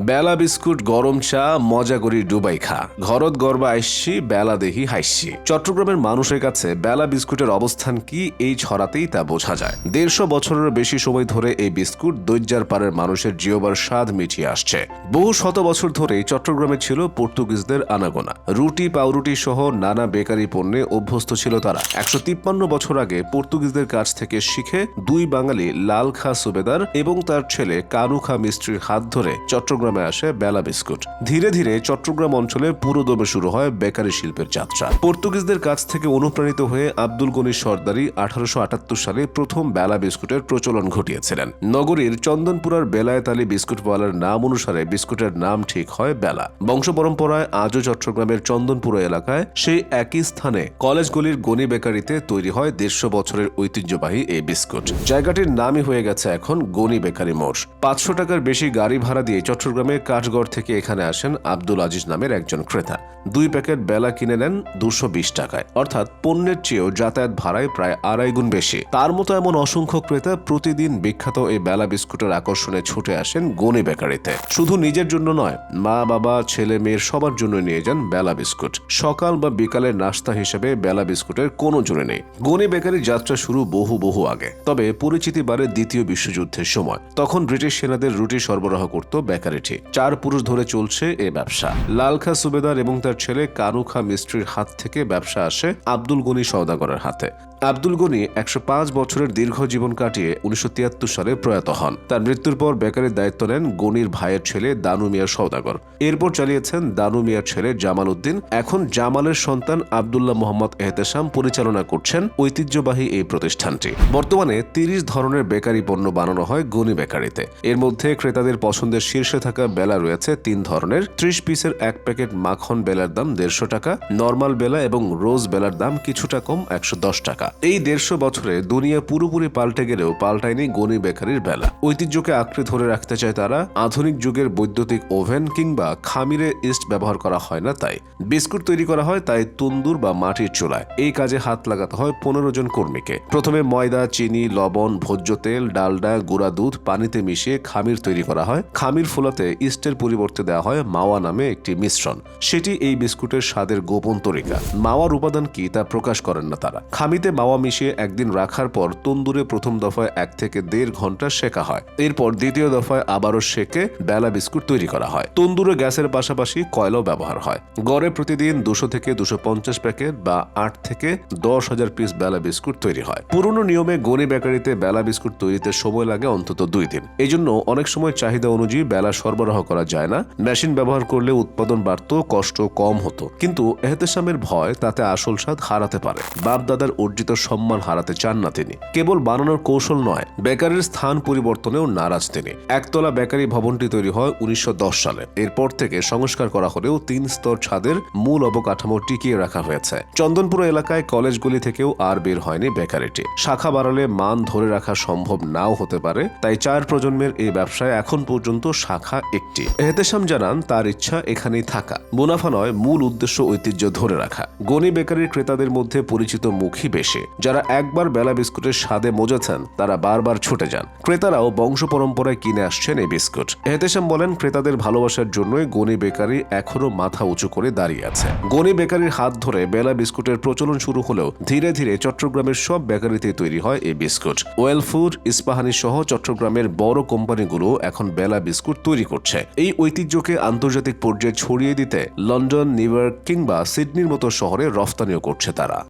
বেলা biscuit, গরম চা, মজা করি ডুবাই খা। ঘরত গর্বা আইসি, বেলা দেহি হাইসি। চট্টগ্রামের মানুষের কাছে বেলা বিস্কুটের অবস্থান কি এই ছড়াতেই তা বোঝা যায়। দেড়শো বছরের বেশি সময় ধরে এই বিস্কুট দৈর্যার পাড়ের মানুষের জিওবার স্বাদ মিটিয়ে আসছে। বহু শত বছর ধরেই চট্টগ্রামে ছিল পর্তুগিজদের আনাগোনা। রুটি, পাউরুটি সহ নানা বেকারি পণ্যে অভ্যস্ত ছিল তারা। একশো তিপ্পান্ন বছর আগে পর্তুগিজদের কাছ থেকে শিখে দুই বাঙালি লাল খা সুবেদার এবং তার ছেলে কানু খা মিস্ত্রির হাত ধরে চট্টগ্রামে আসে বেলা বিস্কুট। ধীরে ধীরে চট্টগ্রাম অঞ্চলে পুরোদমে শুরু হয় বেকারি শিল্পের যাত্রা। পর্তুগিজদের কাছ থেকে অনুপ্রাণিত হয়ে আব্দুল গনি সর্দারি আঠারোশো আটাত্তর সালে প্রথম বেলা বিস্কুটের প্রচলন ঘটিয়েছিলেন। নগরীর চন্দনপুরার বেলায়েত আলী বিস্কুটওয়ালার নাম অনুসারে বিস্কুটের নাম ঠিক হয় বেলা। বংশ পরম্পরায় আজও চট্টগ্রামের চন্দনপুর এলাকায় সেই একই স্থানে কলেজগুলির গনি বেকারিতে তৈরি হয় দেড়শো বছরের ঐতিহ্যবাহী এই বিস্কুট। জায়গাটির নামই হয়ে গেছে এখন গনি বেকারি মোড়। পাঁচশো টাকার বেশি গাড়ি ভাড়া দিয়ে চট্টগ্রামে কাঠগড় থেকে এখানে আসেন আব্দুল আজিজ নামের একজন ক্রেতা। দুই প্যাকেট বেলা কিনে নেন দুশো বিশ টাকায়। অর্থাৎ পণ্যের চেয়েও যাতায়াত ভাড়ায় প্রায় আড়াই গুণ বেশি। তার মতো এমন অসংখ্য ক্রেতা প্রতিদিন বিখ্যাত এই বেলা বিস্কুটের আকর্ষণে ছুটে আসেন গনি বেকারিতে। শুধু নিজের জন্য নয়, মা, বাবা, ছেলে, মেয়ের সবার জন্য নিয়ে যান বেলা বিস্কুট। সকাল বা বিকালের নাস্তা হিসেবে বেলা বিস্কুটের কোনো জুড়ে নেই। গনি বেকারির যাত্রা শুরু বহু বহু আগে। তবে পরিচিতি বাড়ে দ্বিতীয় বিশ্বযুদ্ধের সময়। তখন ব্রিটিশ সেনাদের রুটি সরবরাহ করত বেকারিটি চার পুরুষ ধরে চলছে এ ব্যবসা। লালখা সুবেদার এবং তার ছেলে কারুখা মিস্ত্রির হাত থেকে ব্যবসা আসে আব্দুল গনি সওদাগরের হাতে। আব্দুল গনি একশো পাঁচ বছরের দীর্ঘ জীবন কাটিয়ে উনিশশো তিয়াত্তর সালে প্রয়াত হন। তার মৃত্যুর পর বেকারের দায়িত্ব নেন গনির ভাইয়ের ছেলে দানু মিয়া সওদাগর। এরপর চালিয়েছেন দানু মিয়ার ছেলে জামাল উদ্দিন। এখন জামালের সন্তান আবদুল্লাহ মোহাম্মদ এহতেশাম পরিচালনা করছেন ঐতিহ্যবাহী এই প্রতিষ্ঠানটি। বর্তমানে তিরিশ ধরনের বেকারি পণ্য বানানো হয় গনি বেকারিতে। এর মধ্যে ক্রেতাদের পছন্দের শীর্ষে থাকা বেলা রয়েছে তিন ধরনের। ত্রিশ পিসের এক প্যাকেট মাখন বেলার দাম দেড়শো টাকা, নর্মাল বেলা এবং রোজ বেলার দাম কিছুটা কম একশো দশ টাকা। এই দেড়শো বছরে দুনিয়া পুরোপুরি পাল্টে গেলেও পাল্টায়নি গনি বেকারির বেলা। ঐতিহ্যকে আঁকড়ে ধরে রাখতে চায় তারা, আধুনিক যুগের বৈদ্যুতিক ওভেন কিংবা খামিরে ইস্ট ব্যবহার করা হয় না তাই। বিস্কুট তৈরি করা হয় তাই তন্দুর বা মাটির চুলায়। এই কাজে হাত লাগাতে হয় পনেরো জন কর্মীকে। প্রথমে ময়দা, চিনি, লবণ, ভোজ্য তেল, ডালডা, গুঁড়া দুধ পানিতে মিশিয়ে খামির তৈরি করা হয়। খামির ফোলাতে ইস্টের পরিবর্তে দেওয়া হয় মাওয়া নামে একটি মিশ্রণ। সেটি এই বিস্কুটের স্বাদের গোপন তরিকা। মাওয়ার উপাদান কি তা প্রকাশ করেন না তারা। খামিতে মাওয়া মিশিয়ে একদিন রাখার পর তন্দুরে প্রথম দফায় এক থেকে দেড় ঘণ্টা শেখা হয়। এরপর দ্বিতীয় দফায় আবারও সেকে বেলা বিস্কুট তৈরি করা হয়। তন্দুরে গ্যাসের পাশাপাশি কয়লাও ব্যবহার হয়। গড়ে প্রতিদিন দুশো থেকে দুশো পঞ্চাশ প্যাকেট বা আট থেকে দশ হাজার পিস বেলা বিস্কুট তৈরি হয়। পুরনো নিয়মে গনি বেকারিতে বেলা বিস্কুট তৈরিতে সময় লাগে অন্তত দুই দিন। এই জন্য অনেক সময় চাহিদা অনুযায়ী বেলা সরবরাহ করা যায় না। মেশিন ব্যবহার করলে উৎপাদন বাড়তো, কষ্ট কম হতো। কিন্তু এহতেশামের ভয় তাতে আসল স্বাদ হারাতে পারে। বাপ দাদার অর্জিত সম্মান হারাতে চান না তিনি। কেবল বানানোর কৌশল নয়, বেকারির স্থান পরিবর্তনেও নারাজ তিনি। একতলা বেকারি ভবনটি তৈরি হয় উনিশশো দশ সালে। এরপর থেকে সংস্কার করা হলেও তিন স্তর ছাদের মূল অবকাঠামো টিকিয়ে রাখা হয়েছে। চন্দনপুর এলাকায় কলেজগুলি থেকেও আর বের হয়নি বেকারিটি। শাখা বাড়ালে মান ধরে রাখা সম্ভব নাও হতে পারে, তাই চার প্রজন্মের এই ব্যবসায় এখন পর্যন্ত শাখা একটি। এহতেশাম জানান, তার ইচ্ছা এখানেই থাকা। মুনাফা নয়, মূল উদ্দেশ্য ঐতিহ্য ধরে রাখা। গনি বেকারির ক্রেতাদের মধ্যে পরিচিত মুখই বেশি। যারা একবার বেলা বিস্কুটের স্বাদে মজেছেন, তারা বারবার ছুটে যান। ক্রেতারাও বংশ পরম্পরায় কিনে আসছেন এই বিস্কুট। এহতেশাম বলেন, ক্রেতাদের ভালোবাসার জন্যই গনি বেকারি এখনও মাথা উঁচু করে দাঁড়িয়ে আছে। গনি বেকারির হাত ধরে বেলা বিস্কুটের প্রচলন শুরু হলেও ধীরে ধীরে চট্টগ্রামের সব বেকারিতে তৈরি হয় এই বিস্কুট। ওয়েল ফুড, ইস্পাহানি সহ চট্টগ্রামের বড় কোম্পানিগুলো এখন বেলা বিস্কুট তৈরি করছে। এই ঐতিহ্যকে আন্তর্জাতিক পর্যায়ে ছড়িয়ে দিতে লন্ডন, নিউ ইয়র্ক কিংবা সিডনির মতো শহরে রফতানিও করছে তারা।